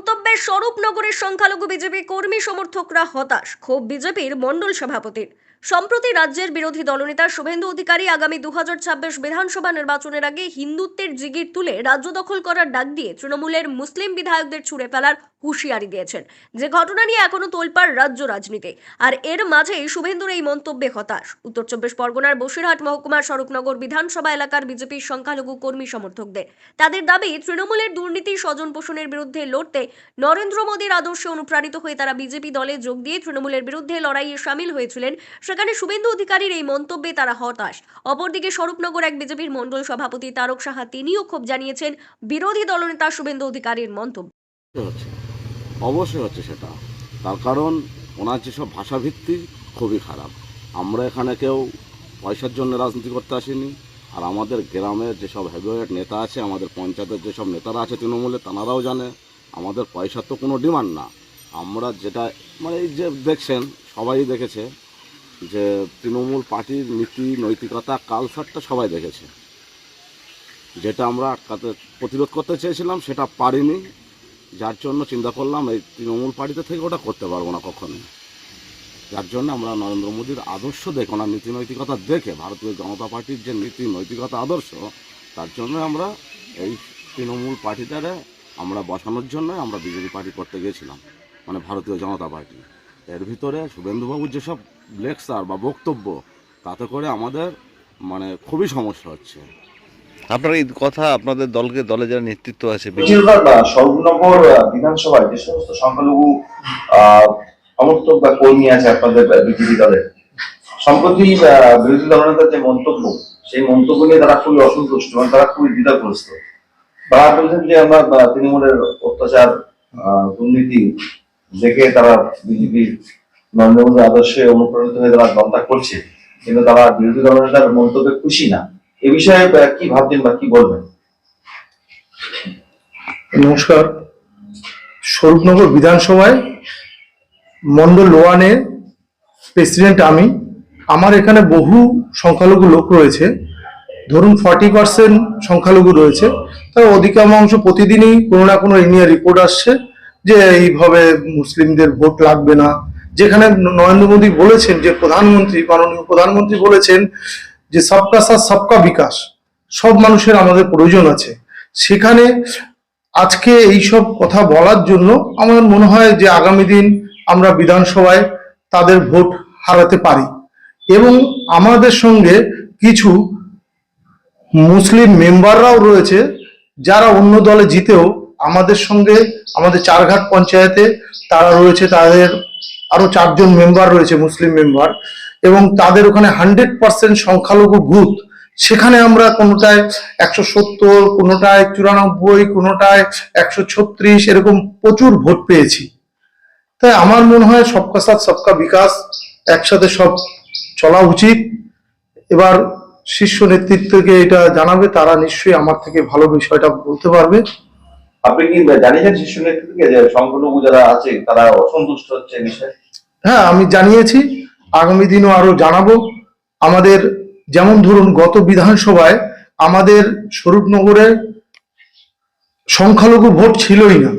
মন্তব্যে স্বরূপনগরের সংখ্যালঘু বিজেপি কর্মী সমর্থকরা হতাশ। ক্ষোভ বিজেপির মণ্ডল সভাপতির। সম্প্রতি রাজ্যের বিরোধী দলনেতা শুভেন্দু অধিকারী আগামী দু হাজার ছাব্বিশ বিধানসভা নির্বাচনের আগে হিন্দুত্বের জিগির তুলে রাজ্য দখল করার ডাক দিয়ে তৃণমূলের মুসলিম বিধায়কদের ছুড়ে ফেলার হুঁশিয়ারি দিয়েছেন। যে ঘটনা নিয়ে এখনও তোলপাড় রাজ্য রাজনীতি। আর এর মাঝেই শুভেন্দুর এই মন্তব্যে হতাশ। উত্তর চব্বিশ পরগনার বসিরহাট মহকুমার স্বরূপনগর বিধানসভা এলাকার বিজেপির সংখ্যালঘু কর্মী সমর্থকদের। তাদের দাবি, তৃণমূলের দুর্নীতি, স্বজন পোষণের বিরুদ্ধে লড়তে নরেন্দ্র মোদীর আদর্শে অনুপ্রাণিত হয়ে তারা বিজেপি দলে যোগ দিয়ে তৃণমূলের বিরুদ্ধে লড়াইয়ে সামিল হয়েছিলেন। সেখানে শুভেন্দু অধিকারীর এই মন্তব্যে তারা হতাশ। অপরদিকে স্বরূপনগর এক বিজেপির মণ্ডল সভাপতি তারক সাহা তিনিও ক্ষোভ জানিয়েছেন। বিরোধী দলনেতা শুভেন্দু অধিকারীর মন্তব্য। অবশ্যই হচ্ছে সেটা। তার কারণ ওনার যেসব ভাষাভিত্তি খুবই খারাপ। আমরা এখানে কেউ পয়সার জন্য রাজনীতি করতে আসিনি। আর আমাদের গ্রামের যেসব হেভিওয়েট নেতা আছে, আমাদের পঞ্চায়েতের যেসব নেতারা আছে তৃণমূলে তানারাও জানে, আমাদের পয়সার তো কোনো ডিমান্ড না। আমরা যেটা মানে এই যে দেখছেন, সবাই দেখেছে যে তৃণমূল পার্টির নীতি, নৈতিকতা কালচারটা সবাই দেখেছে। যেটা আমরা আটকাতে, প্রতিরোধ করতে চেয়েছিলাম, সেটা পারিনি। যার জন্য চিন্তা করলাম, এই তৃণমূল পার্টিতে থেকে ওটা করতে পারব না কখনোই। যার জন্য আমরা নরেন্দ্র মোদীর আদর্শ দেখে ওনার নীতি নৈতিকতা দেখে, ভারতীয় জনতা পার্টির যে নীতি নৈতিকতা আদর্শ, তার জন্য আমরা এই তৃণমূল পার্টিটারে আমরা বসানোর জন্য আমরা বিজেপি পার্টি করতে গেছিলাম মানে ভারতীয় জনতা পার্টি। এর ভিতরে শুভেন্দুবাবুর যেসব লেকচার বা বক্তব্য, তাতে করে আমাদের মানে খুবই সমস্যা হচ্ছে। আপনার এই কথা আপনাদের দলকে, দলে যারা নেতৃত্ব আছে সর্বনগর বিধানসভায় যে সমস্ত সংখ্যালঘু সমর্থক বা কর্মী আছে আপনাদের বিজেপি দলের, সম্প্রতি বিরোধী দলনেতার যে মন্তব্য, সেই মন্তব্য নিয়ে তারা খুবই অসন্তুষ্ট এবং তারা খুবই দ্বিধাগ্রস্ত। তারা বলছেন যে আমরা তৃণমূলের অত্যাচার দুর্নীতি দেখে তারা বিজেপি নরেন্দ্র মোদীর আদর্শে অনুপ্রাণিত হয়ে তারা দলটা করছে। কিন্তু তারা বিরোধী দলনেতার মন্তব্যে খুশি না। এ বিষয়ে কি ভাবছেন বা কি বলবেন? নমস্কার। স্বরূপনগর বিধানসভায় মন্ডল ওয়ানের প্রেসিডেন্ট আমি। আমার এখানে বহু সংখ্যালঘু লোক রয়েছে। ধরুন, ফর্টি পার্সেন্ট সংখ্যালঘু রয়েছে। তার অধিকাংশ প্রতিদিনই কোনো না কোনো নিয়ে রিপোর্ট আসছে যে এইভাবে মুসলিমদের ভোট লাগবে না। যেখানে নরেন্দ্র মোদী বলেছেন যে প্রধানমন্ত্রী, মাননীয় প্রধানমন্ত্রী বলেছেন যে সবকা সাথ, সবকা বিকাশ, সব মানুষের আমাদের প্রয়োজন আছে। সেখানে আজকে এই সব কথা বলার জন্য আমার মনে হয় যে আগামী দিন আমরা বিধানসভায় তাদের ভোট হারাতে পারি। এবং আমাদের সঙ্গে কিছু মুসলিম মেম্বাররাও রয়েছে, যারা অন্য দলে জিতেও আমাদের সঙ্গে আমাদের চারঘাট পঞ্চায়েতে তারা রয়েছে, তাদের আরও চারজন মেম্বার রয়েছে, মুসলিম মেম্বার। এবং তাদের ওখানে হান্ড্রেড পার্সেন্ট সংখ্যালঘু ভূত। সেখানে আমরা কোনোটায় একশো সত্তর কোনোটায় চুরানব্বই কোনোটায় একশো ছত্রিশ এরকম প্রচুর ভোট পেয়েছি। তাই আমার মনে হয় সবকা সাথ সবকা বিকাশ একসাথে সব চলা উচিত। এবার শীর্ষ নেতৃত্বকে এটা জানাবে তারা নিশ্চয়ই আমার থেকে ভালো বিষয়টা বলতে পারবে। আপনি কি জানিয়েছেন শীর্ষ নেতৃত্বকে যে সংখ্যালঘু যারা আছে তারা অসন্তুষ্ট হচ্ছে বিষয়ে? হ্যাঁ আমি জানিয়েছি। আগামী দিনও আরও জানাব। আমাদের যেমন ধরুন গত বিধানসভায় আমাদের স্বরূপনগরে সংখ্যালঘু ভোট ছিলই না।